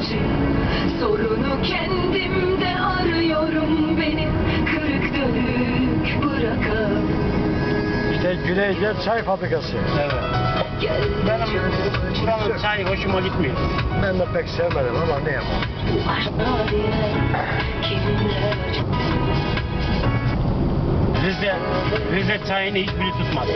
acı Sorunu kendimde arıyorum benim Kırık dönük bırakan İşte Güneyce Çay Fabrikası. Evet. Gel Benim buranın çayı hoşuma gitmiyor. Ben de pek sevmedim ama ne yapalım. Rize, Rize çayını hiçbiri tutmadı.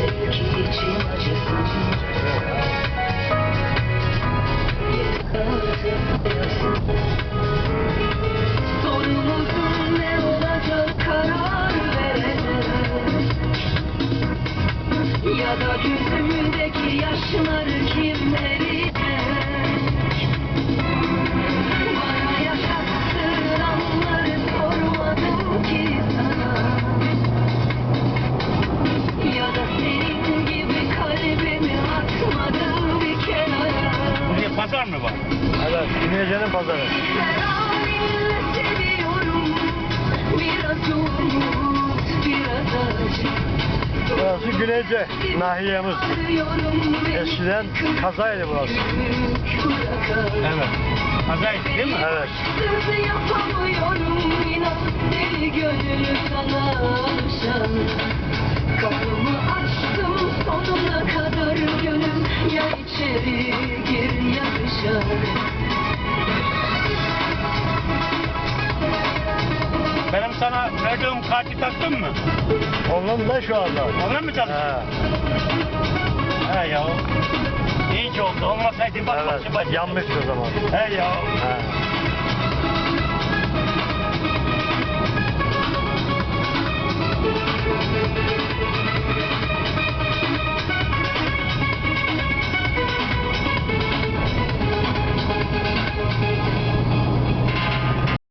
Da gözümdeki yaşları kim eritecek Bana yaşattıranları sormadım ki sana ya da senin gibi kalbimi atmadım bir kenara Buraya pazar mı var? Evet, Güneyce'nin pazarı. Burası Güneyce nahiyemiz. Eskiden kazaydı burası. Evet. Pazar değil mi? Evet. Kapımı sana verdiğim kartı taktın mı? Onun da şu anda. Onunla mı çalışıyorsun? He, He ya. İyi ki oldu. Olmasaydı bak evet. başı başı. Yanmıştı o zaman. He ya. He.